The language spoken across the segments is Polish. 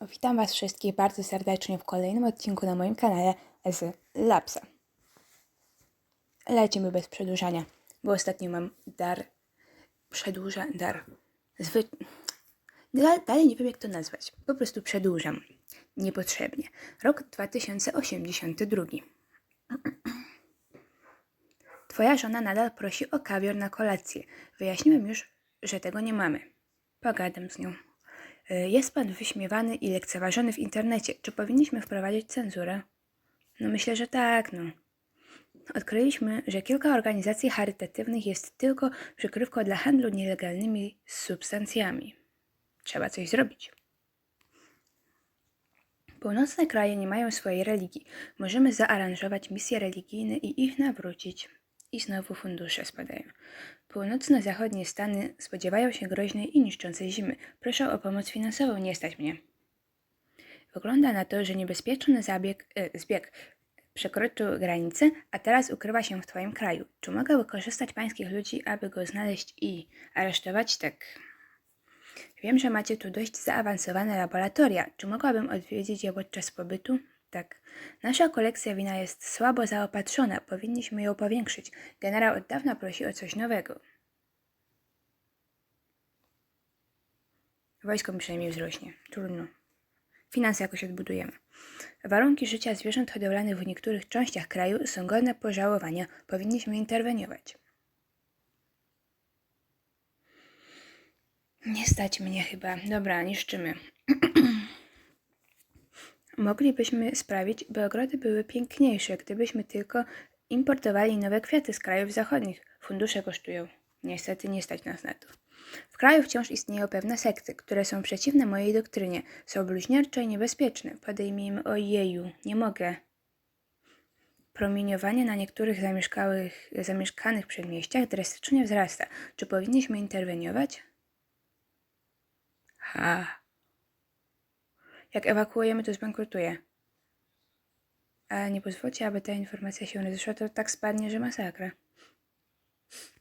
Witam Was wszystkich bardzo serdecznie w kolejnym odcinku na moim kanale z Lapsa. Lecimy bez przedłużania, bo ostatnio mam dar. Przedłuża. dar. Zwy... Dal- Dalej nie wiem, jak to nazwać. Po prostu przedłużam. Niepotrzebnie. Rok 2082. Twoja żona nadal prosi o kawior na kolację. Wyjaśniłem już, że tego nie mamy. Pogadam z nią. Y, Jest pan wyśmiewany i lekceważony w internecie. Czy powinniśmy wprowadzić cenzurę? No myślę, że tak, no. Odkryliśmy, że kilka organizacji charytatywnych jest tylko przykrywką dla handlu nielegalnymi substancjami. Trzeba coś zrobić. Północne kraje nie mają swojej religii. Możemy zaaranżować misje religijne i ich nawrócić. I znowu fundusze spadają. Północno-zachodnie Stany spodziewają się groźnej i niszczącej zimy. Proszę o pomoc finansową, nie stać mnie. Wygląda na to, że niebezpieczny zabieg, e, zbieg przekroczył granicę, a teraz ukrywa się w Twoim kraju. Czy mogę wykorzystać pańskich ludzi, aby go znaleźć i aresztować? Tak. Wiem, że macie tu dość zaawansowane laboratoria. Czy mogłabym odwiedzić je podczas pobytu? Tak. Nasza kolekcja wina jest słabo zaopatrzona. Powinniśmy ją powiększyć. Generał od dawna prosi o coś nowego. Wojsko przynajmniej wzrośnie. Trudno. Finanse jakoś odbudujemy. Warunki życia zwierząt hodowlanych w niektórych częściach kraju są godne pożałowania. Powinniśmy interweniować. Nie stać mnie chyba. Dobra, niszczymy. Moglibyśmy sprawić, by ogrody były piękniejsze, gdybyśmy tylko importowali nowe kwiaty z krajów zachodnich. Fundusze kosztują. Niestety nie stać nas na to. W kraju wciąż istnieją pewne sekty, które są przeciwne mojej doktrynie. Są bluźniercze i niebezpieczne. Podejmijmy ojeju, nie mogę. Promieniowanie na niektórych zamieszkałych, zamieszkanych przedmieściach drastycznie wzrasta. Czy powinniśmy interweniować? Ha. Jak ewakuujemy, to zbankrutuje. Ale nie pozwólcie, aby ta informacja się rozeszła, to tak spadnie, że masakra.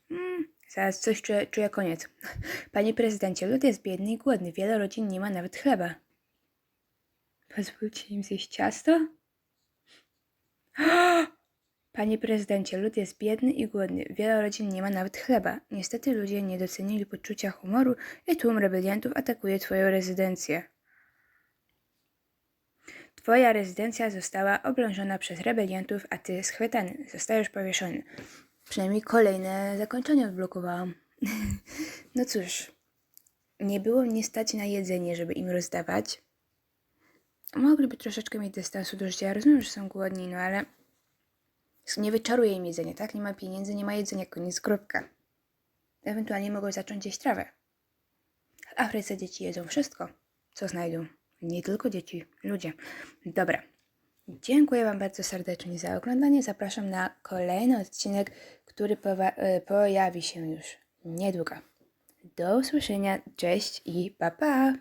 Hmm, zaraz coś czuję, czuję koniec. Panie prezydencie, lud jest biedny i głodny. Wiele rodzin nie ma nawet chleba. Pozwólcie im zjeść ciasto? Panie prezydencie, lud jest biedny i głodny. Wiele rodzin nie ma nawet chleba. Niestety ludzie nie docenili poczucia humoru i tłum rebeliantów atakuje twoją rezydencję. Twoja rezydencja została oblężona przez rebeliantów, a ty schwytany. Zostajesz powieszony. Przynajmniej kolejne zakończenie odblokowałam. no cóż, nie było mnie stać na jedzenie, żeby im rozdawać. Mogliby troszeczkę mieć dystansu do życia. Rozumiem, że są głodni, no ale nie wyczaruje im jedzenia, tak? Nie ma pieniędzy, nie ma jedzenia, koniec, kropka. Ewentualnie mogą zacząć jeść trawę. W Afryce dzieci jedzą wszystko, co znajdą. Nie tylko dzieci, ludzie. Dobra. Dziękuję Wam bardzo serdecznie za oglądanie. Zapraszam na kolejny odcinek, który e, pojawi się już niedługo. Do usłyszenia. Cześć i pa pa!